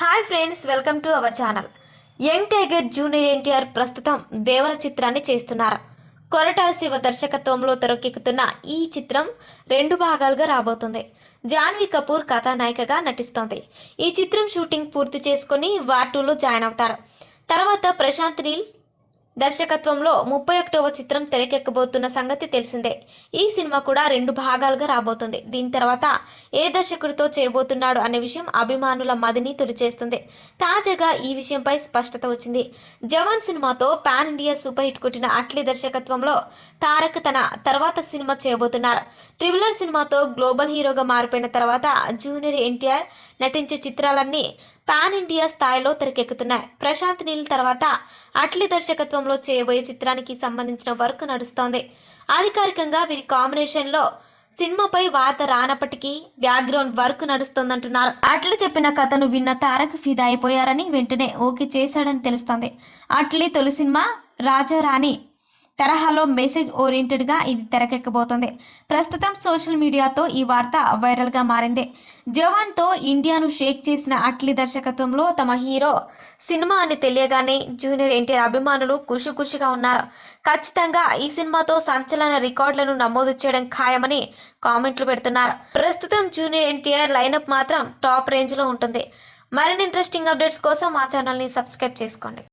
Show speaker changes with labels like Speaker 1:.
Speaker 1: Hi friends welcome to our channel. Young tiger junior NTR ప్రస్తుతం దేవర చిత్రాన్ని చేస్తున్నారు. కొరటాల శివ దర్శకత్వంలో తెరకెక్కుతున్న ఈ చిత్రం రెండు భాగాలుగా రాబోతుంది. జాన్వీ కపూర్ కథానాయికగా నటిస్తోంది. ఈ చిత్రం షూటింగ్ పూర్తి చేసుకుని వార్ టూలో జాయిన్ అవుతారు. తర్వాత ప్రశాంత్ నీల్ దర్శకత్వంలో ముప్పై ఒకటవ చిత్రం తెరకెక్కబోతున్న సంగతి తెలిసిందే. ఈ సినిమా కూడా రెండు భాగాలుగా రాబోతుంది. దీని తర్వాత ఏ దర్శకుడితో చేయబోతున్నాడు అనే విషయం అభిమానుల మదిని తొలిచేస్తుంది తాజాగా ఈ విషయంపై స్పష్టత వచ్చింది. జవాన్ సినిమాతో పాన్ ఇండియా సూపర్ హిట్ కొట్టిన అట్లీ దర్శకత్వంలో తారక్ తన తర్వాత సినిమా చేయబోతున్నారు. ట్రిబులర్ సినిమాతో గ్లోబల్ హీరోగా మారిపోయిన తర్వాత జూనియర్ ఎన్టీఆర్ నటించే చిత్రాలన్నీ పాన్ ఇండియా స్థాయిలో తెరకెక్కుతున్నాయి. ప్రశాంత్ నీల్ తర్వాత అట్లీ దర్శకత్వంలో చేయబోయే చిత్రానికి సంబంధించిన వర్క్ నడుస్తోంది. అధికారికంగా వీరి కాంబినేషన్లో సినిమాపై వార్త రానప్పటికీ బ్యాక్గ్రౌండ్ వర్క్ నడుస్తోందంటున్నారు. అట్లీ చెప్పిన కథను విన్న తారక్ ఫిదా అయిపోయారని వెంటనే ఓకే చేశాడని తెలుస్తోంది. అట్లీ తొలి సినిమా రాజారాణి తరహాలో మెసేజ్ ఓరియంటెడ్గా ఇది తెరకెక్కబోతోంది. ప్రస్తుతం సోషల్ మీడియాతో ఈ వార్త వైరల్గా మారింది. జవాన్తో ఇండియాను షేక్ చేసిన అట్లీ దర్శకత్వంలో తమ హీరో సినిమా అని తెలియగానే జూనియర్ ఎన్టీఆర్ అభిమానులు ఖుషి ఖుషిగా ఉన్నారు. ఖచ్చితంగా ఈ సినిమాతో సంచలన రికార్డులను నమోదు చేయడం ఖాయమని కామెంట్లు పెడుతున్నారు. ప్రస్తుతం జూనియర్ ఎన్టీఆర్ లైనప్ మాత్రం టాప్ రేంజ్లో ఉంటుంది. మరిన్ని ఇంట్రెస్టింగ్ అప్డేట్స్ కోసం మా ఛానల్ని సబ్స్క్రైబ్ చేసుకోండి.